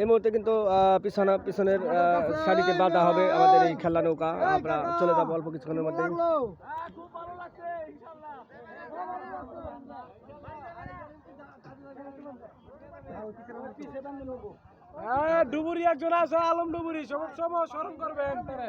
এই মুহূর্তে কিন্তু পিছনে পিছনের সারিতে বাঁধা হবে আমাদের এই খেলা নৌকা। আমরা চলে যাব অল্প কিছুক্ষণের মধ্যে হ্যাঁ ডুবুরি একজন আছে আলম ডুবুরি। সব সব স্মরণ করবেন। তারে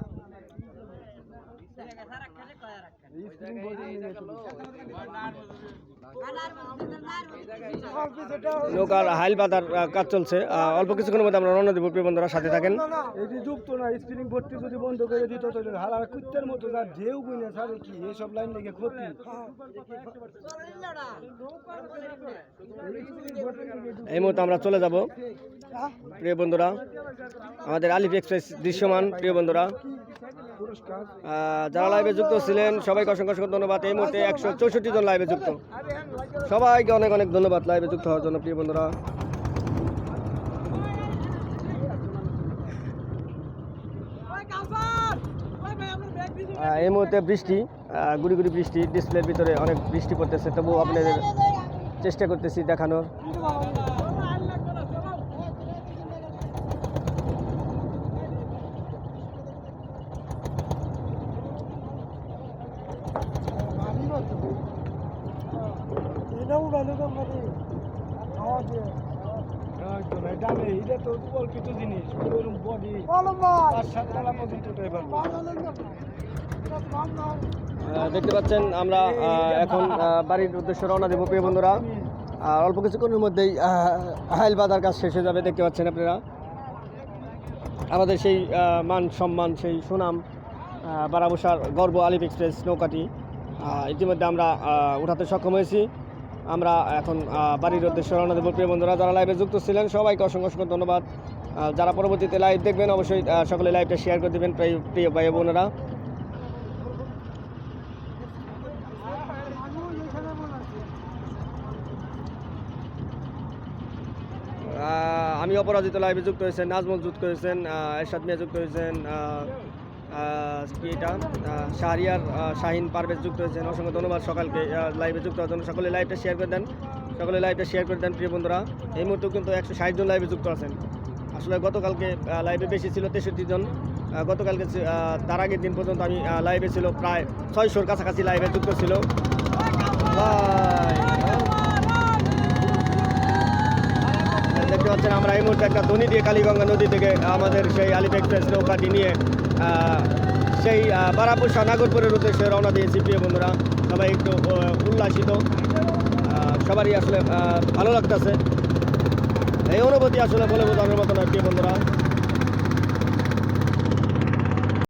নৌকার হাইল বাঁধার কাজ চলছে। অল্প কিছুক্ষণের মধ্যে আমরা রওনা দেবো প্রিয় বন্ধুরা সাথে থাকেন। এটি যুক্ত না স্প্রিং ভর্তি যদি বন্ধ করে দিত তাহলে হালার কুত্তের মতো যার ঢেউ গুনে ছাড়ে কি এসব লাইন থেকে ক্ষতি? এই মুহূর্তে আমরা চলে যাব। প্রিয় বন্ধুরা, আমাদের আলিফ এক্সপ্রেস দৃশ্যমান প্রিয় বন্ধুরা। যারা লাইভে যুক্ত ছিলেন, সবাইকে অসংখ্য অসংখ্য ধন্যবাদ। এই মুহূর্তে একশো চৌষট্টি জন লাইভে যুক্ত। সবাইকে অনেক অনেক ধন্যবাদ লাইভে যুক্ত হওয়ার জন্য, প্রিয় বন্ধুরা। এই মুহূর্তে বৃষ্টি গুড়ি গুড়ি বৃষ্টি ডিসপ্লের ভিতরে অনেক বৃষ্টি পড়তেছে, তবুও আপনাদের চেষ্টা করতেছি দেখানোর। এটাও ভালো তো মানে খাওয়া দিয়ে ডালে এটা তো অল্পিত জিনিস ওরকম বডি পাঁচ সাত তলা পর্যন্ত ড্রাইভার দেখতে পাচ্ছেন আমরা এখন বাড়ির উদ্দেশ্যে রওনা দেবো প্রিয় বন্ধুরা। আর অল্প কিছুক্ষণের মধ্যেই হাইল বাঁধার কাজ শেষ হয়ে যাবে দেখতে পাচ্ছেন আপনারা। আমাদের সেই মান সম্মান সেই সুনাম বারাবসার গর্ব আলিফ এক্সপ্রেস নৌকাটি। ইতিমধ্যে আমরা উঠাতে সক্ষম হয়েছি। আমরা এখন বাড়ির উদ্দেশ্যে রওনা দেবো। প্রিয় বন্ধুরা, যারা লাইভে যুক্ত ছিলেন, সবাইকে অসংখ্য অসংখ্য ধন্যবাদ। যারা পরবর্তীতে লাইভ দেখবেন, অবশ্যই সকলে লাইভটা শেয়ার করে দেবেন, প্রিয় ভাই বোনেরা। আমি অপরাজিত লাইভে যুক্ত হয়েছেন, নাজমল যুক্ত হয়েছেন এরশাদ মিয়া যুক্ত হয়েছেন এটা? শাহরিয়ার শাহিন পারভেজ যুক্ত হয়েছেন। অসংখ্য ধন্যবাদ সকালকে। লাইভে যুক্ত হওয়ার জন্য সকলে লাইভটা শেয়ার করে দেন। সকলে লাইভটা শেয়ার করে দেন, প্রিয় বন্ধুরা। এই মুহূর্তে কিন্তু একশো ষাট জন লাইভে যুক্ত আছেন। আসলে গতকালকে লাইভে বেশি ছিল তেষট্টি জন। গতকালকে তার আগের দিন পর্যন্ত আমি লাইভে ছিল প্রায় ছয়শোর কাছাকাছি লাইভে যুক্ত ছিল। দেখতে পাচ্ছেন আমরা এই মুহূর্তে একটা ধনী দিয়ে কালীগঙ্গা নদী থেকে আমাদের সেই আলিপ নৌকাটি নিয়ে সেই বারাপুর বারাপুষা নাগরপুরের উদ্দেশ্যে রওনা দিয়েছি, প্রিয় বন্ধুরা। সবাই একটু উল্লাসিত। সবারই আসলে ভালো লাগতেছে। এই অনুভূতি আসলে বলে বোঝানোর মতো নয়, প্রিয় বন্ধুরা।